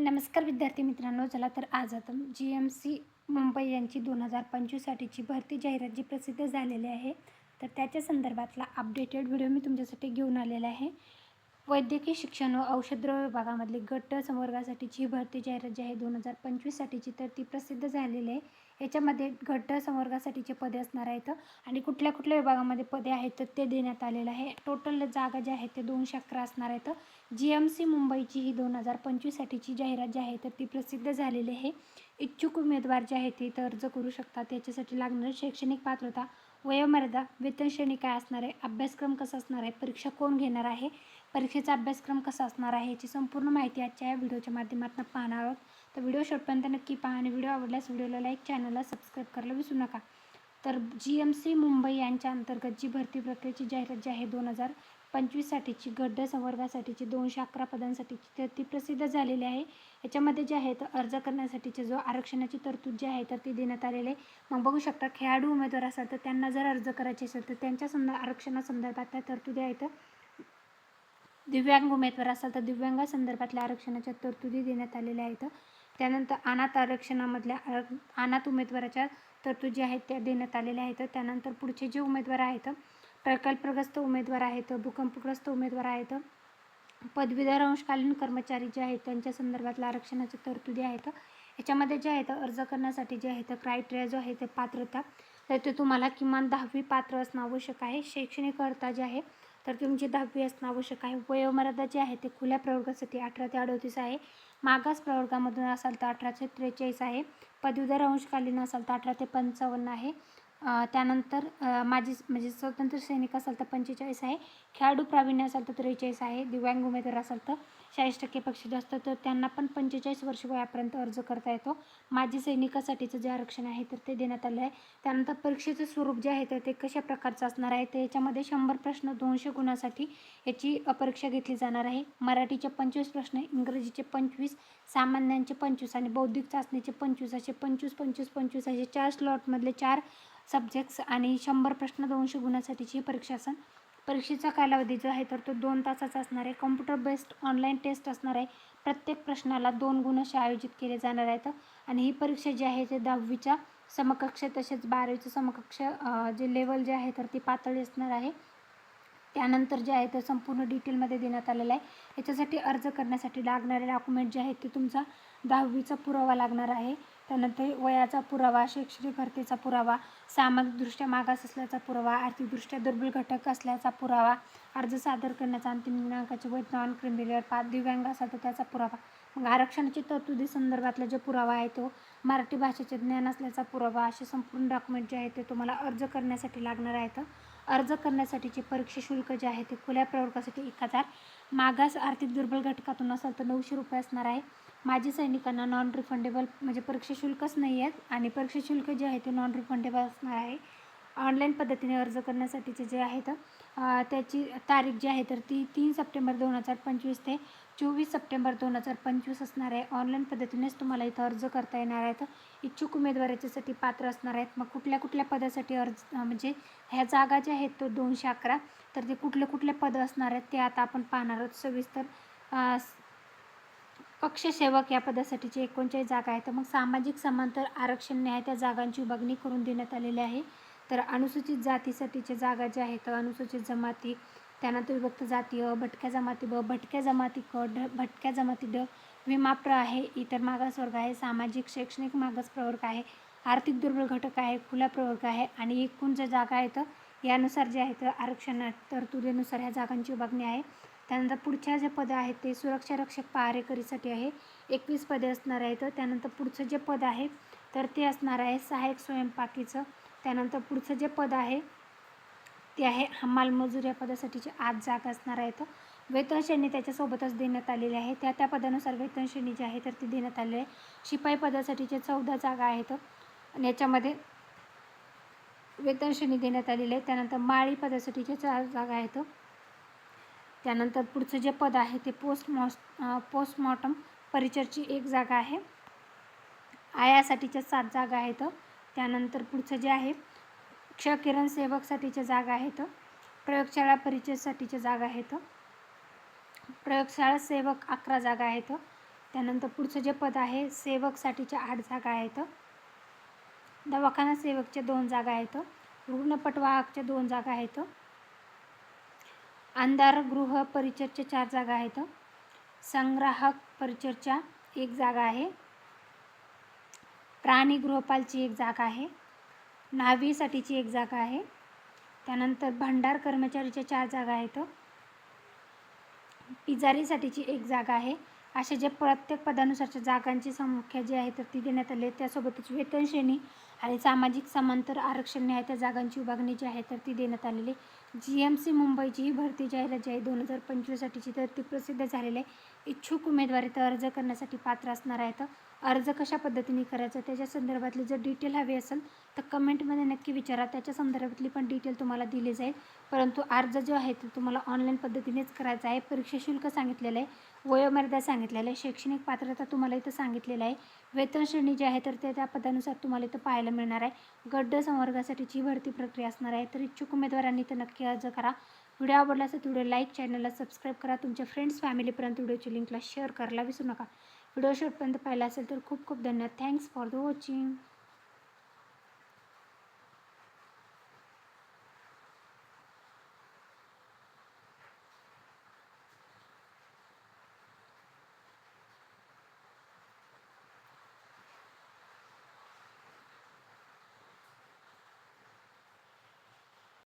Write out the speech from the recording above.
नमस्कार विद्यार्थी मित्रांनो चला तर आज आता जी एम सी मुंबई यांची दोन हजार पंचवीससाठीची भरती जाहिरात जी प्रसिद्ध झालेली आहे तर त्याच्या संदर्भातला अपडेटेड व्हिडिओ मी तुमच्यासाठी घेऊन आलेला आहे. वैद्यकीय शिक्षण व औषधद्रव्य विभागामधली गट संवर्गासाठीची भरती जाहिरात जी आहे दोन हजार पंचवीससाठीची तर ती प्रसिद्ध झालेली आहे. याच्यामध्ये गट संवर्गासाठीचे पदे असणार आहेत आणि कुठल्या कुठल्या विभागामध्ये पदे आहेत तर ते देण्यात आलेलं आहे. टोटल जागा ज्या आहेत ते दोनशे अकरा असणार आहेत. जी एम सी मुंबईची ही दोन हजार पंचवीससाठीची जाहिरात जी आहे तर ती प्रसिद्ध झालेली आहे. इच्छुक उमेदवार जे आहेत ते इथं अर्ज करू शकतात. याच्यासाठी लागणारी शैक्षणिक पात्रता वयोमर्यादा वेतनश्रेणी काय असणार आहे अभ्यासक्रम कसा असणार आहे परीक्षा कोण घेणार आहे परीक्षेचा अभ्यासक्रम कसा असणार आहे याची संपूर्ण माहिती आजच्या या व्हिडिओच्या माध्यमातून पाहणार आहोत. तर व्हिडिओ शेवटपर्यंत नक्की पहा आणि व्हिडिओ आवडल्यास व्हिडिओला लाईक चॅनलला सबस्क्राईब करायला विसरू नका. तर जी एम सी मुंबई यांच्या अंतर्गत जी भरती प्रक्रियेची जाहिरात जी आहे दोन हजार पंचवीससाठीची गड्ड संवर्गासाठीची दोनशे अकरा पदांसाठीची तर ती प्रसिद्ध झालेली आहे. याच्यामध्ये जे आहे तर अर्ज करण्यासाठीचे जो आरक्षणाची तरतूद जी आहे तर ती देण्यात आलेली आहे. मग बघू शकता खेळाडू उमेदवार असाल तर त्यांना जर अर्ज करायचे असेल तर त्यांच्या संद आरक्षणासंदर्भात त्या तरतुदी आहेत. दिव्यांग उमेदवार असाल तर दिव्यांगासंदर्भातल्या आरक्षणाच्या तरतुदी देण्यात आलेल्या आहेत. त्यानंतर अनाथ आरक्षणामधल्या अनाथ उमेदवाराच्या तरतुदी आहेत त्या देण्यात आलेल्या आहेत. त्यानंतर पुढचे जे उमेदवार आहेत प्रकल्पग्रस्त उमेदवार आहेत भूकंपग्रस्त उमेदवार आहेत पदवीधर अंशकालीन कर्मचारी जे आहेत त्यांच्या संदर्भातल्या आरक्षणाच्या तरतुदी आहेत याच्यामध्ये जे आहेत अर्ज करण्यासाठी जे आहेत क्रायटेरिया जो आहे ते पात्रता. तर ते तुम्हाला किमान दहावी पात्र असणं आवश्यक आहे. शैक्षणिक अर्हता जे आहे तर तुमची दहावी असणं आवश्यक आहे. वयोमर्यादा जी आहे ते खुल्या प्रवर्गासाठी अठरा ते अडोतीस आहे. मागास प्रवर्गामधून असाल तर अठराशे त्रेचाळीस आहे. पदवीधर अंशकालीन असाल तर अठरा ते पंचावन्न आहे. त्यानंतर माझी म्हणजे स्वतंत्र सैनिक असाल तर पंचेचाळीस आहे. खेळाडू प्रावीण्य असाल तर त्रेचाळीस आहे. दिव्यांग उमेदवार असाल तर चाळीस टक्केपेक्षा जास्त तर त्यांना पण पंचेचाळीस वर्ष वयापर्यंत अर्ज करता येतो. माजी सैनिकासाठीचं जे आरक्षण आहे तर ते देण्यात आलं आहे. त्यानंतर परीक्षेचं स्वरूप जे आहे तर ते कशा प्रकारचं असणार आहे तर याच्यामध्ये शंभर प्रश्न दोनशे गुणासाठी याची परीक्षा घेतली जाणार आहे. मराठीचे पंचवीस प्रश्न इंग्रजीचे पंचवीस सामान्यांचे पंचवीस आणि बौद्धिक चाचणीचे पंचवीस असे पंचवीस पंचवीस पंचवीस असे चार स्लॉटमधले चार सब्जेक्ट्स आणि शंभर प्रश्न दोनशे गुणासाठीची ही परीक्षा असेल परीक्षेचा कालावधी जो आहे तर तो दोन तासाचा असणार आहे. कॉम्प्युटर बेस्ड ऑनलाईन टेस्ट असणार आहे. प्रत्येक प्रश्नाला दोन गुण असे आयोजित केले जाणार आहेत. आणि ही परीक्षा जी आहे ते दहावीच्या समकक्ष तसेच बारावीचं समकक्ष जे लेवल जे आहे तर ती पातळी असणार आहे. त्यानंतर जे आहे ते संपूर्ण डिटेलमध्ये देण्यात आलेलं आहे. याच्यासाठी अर्ज करण्यासाठी लागणारे डॉक्युमेंट जे आहेत ते तुमचा दहावीचा पुरावा लागणार आहे. त्यानंतर वयाचा पुरावा शैक्षणिक अर्हतेचा पुरावा सामाजिकदृष्ट्या मागास असल्याचा पुरावा आर्थिकदृष्ट्या दुर्बल घटक असल्याचा पुरावा अर्ज सादर करण्याचा अंतिम दिनांकाचे वैध नॉन क्रिमिनल पाच दिव्यांग असेल तर त्याचा पुरावा. मग आरक्षणाची तरतुदी संदर्भातला जो पुरावा आहे तो मराठी भाषेचे ज्ञान असल्याचा पुरावा असे संपूर्ण डॉक्युमेंट जे आहे ते तुम्हाला अर्ज करण्यासाठी लागणार आहेत. अर्ज करण्यासाठीचे परीक्षा शुल्क जे आहे ते खुल्या प्रवर्गासाठी एक हजार. मागास आर्थिक दुर्बल घटकातून असेल तर नऊशे रुपये असणार आहे. माजी सैनिकांना नॉन रिफंडेबल म्हणजे परीक्षा शुल्कच नाही आहेत आणि परीक्षा शुल्क जे आहे ते नॉन रिफंडेबल असणार आहे. ऑनलाईन पद्धतीने अर्ज करण्यासाठीचे जे आहेत त्याची तारीख जी आहे तर ती तीन सप्टेंबर दोन हजार पंचवीस ते चोवीस सप्टेंबर दोन हजार पंचवीस असणार आहे. ऑनलाईन पद्धतीनेच तुम्हाला इथं अर्ज करता येणार आहेत. इच्छुक उमेदवार याच्यासाठी पात्र असणार आहेत. मग कुठल्या कुठल्या पदासाठी अर्ज म्हणजे ह्या जागा ज्या आहेत तो दोनशे अकरा तर ते कुठले कुठले पदं असणार आहेत ते आता आपण पाहणार आहोत. सविस्तर पक्षसेवक या पदासाठीची एकोणचाळीस जागा आहेत मग सामाजिक समांतर आरक्षण न्याय त्या जागांची विभागणी करून देण्यात आलेली आहे. तर अनुसूचित जातीसाठीच्या जागा ज्या आहेत अनुसूचित जमाती त्यानंतर विभक्त जाती अ भटक्या जमाती ब भटक्या जमाती क ड भटक्या जमाती ड विमाप्र आहे. इतर मागासवर्ग आहे. सामाजिक शैक्षणिक मागास प्रवर्ग आहे. आर्थिक दुर्बल घटक आहे. खुला प्रवर्ग आहे. आणि एकूण ज्या जागा आहेत. यानुसार जे आहेत आरक्षण तरतुदीनुसार ह्या जागांची विभागणी आहे. त्यानंतर पुढच्या जे पदं आहेत ते सुरक्षा रक्षक पहारेकरीसाठी आहे. एकवीस पदे असणार आहेत. त्यानंतर पुढचं जे पद आहे तर ते असणार आहे सहाय्यक स्वयंपाकीचं. त्यानंतर पुढचं जे पद आहे ते आहे हमाल मजूर या पदासाठीचे आठ जागा असणार आहेत. वेतन श्रेणी त्याच्यासोबतच देण्यात आलेली आहे. त्या त्या पदानुसार वेतन श्रेणी जी आहे तर ती देण्यात आलेली आहे. शिपाई पदासाठीचे चौदा जागा आहेत. आणि याच्यामध्ये वेतन श्रेणी देण्यात आलेली आहे. त्यानंतर माळी पदासाठीच्या चार जागा आहेत. त्यानंतर पुढचं जे पद आहे ते पोस्ट मॉस पोस्टमॉर्टम परिचरची एक जागा आहे. आयासाठीच्या सात जागा आहेत. त्यानंतर पुढचं जे आहे क्षकिरण सेवकसाठीच्या जागा आहेत. प्रयोगशाळा परिचयसाठीच्या जागा आहेत. प्रयोगशाळा सेवक अकरा जागा आहेत. त्यानंतर पुढचं जे पद आहे सेवकसाठीच्या आठ जागा आहेत. दवाखाना सेवकच्या दोन जागा आहेत. रुग्णपटवाहकच्या दोन जागा आहेत. अंधार गृह परिचरच्या चार जागा आहेत. संग्राहक परिचर्चा एक जागा आहे. प्राणी गृहपालची एक जागा आहे. न्हावीसाठीची एक जागा आहे. त्यानंतर भंडार कर्मचारीच्या चार जागा आहेत. पिजारीसाठीची एक जागा आहे. अशा जे प्रत्येक पदानुसारच्या जागांची संख्या जी आहे तर ती देण्यात आली त्यासोबतच वेतनश्रेणी आणि सामाजिक समांतर आरक्षण आहे त्या जागांची विभागणी जी आहे तर ती देण्यात आलेली जी एम सी मुंबईची ही भरती जाहिरात जी आहे दोन हजार पंचवीससाठीची तर ती प्रसिद्ध झालेली आहे. इच्छुक उमेदवारी तर अर्ज करण्यासाठी पात्र असणार आहेत. अर्ज कशा पद्धतीने करायचा? त्याच्या संदर्भातली जर डिटेल हवी असेल तर कमेंटमध्ये नक्की विचारा. त्याच्या संदर्भातली पण डिटेल तुम्हाला दिली जाईल. परंतु अर्ज जो आहे तो तुम्हाला ऑनलाईन पद्धतीनेच करायचा आहे. परीक्षा शुल्क सांगितलेलं आहे वयोमर्यादा सांगितलेलं आहे शैक्षणिक पात्रता तुम्हाला इथं सांगितलेलं आहे. वेतन श्रेणी जी आहे तर त्या त्या पदानुसार तुम्हाला इथं पाहायला मिळणार आहे. गड्ड संवर्गासाठीची भरती प्रक्रिया असणार आहे. तर इच्छुक उमेदवारांनी इथं नक्की अर्ज करा. व्हिडिओ आवडला असेल व्हिडिओ लाईक चॅनलला सबस्क्राईब करा. तुमच्या फ्रेंड्स फॅमिलीपर्यंत व्हिडिओची लिंकला शेअर करायला विसरू नका. व्हिडिओ शेवटपर्यंत पाहिला असेल तर खूप खूप धन्यवाद. Thanks for the watching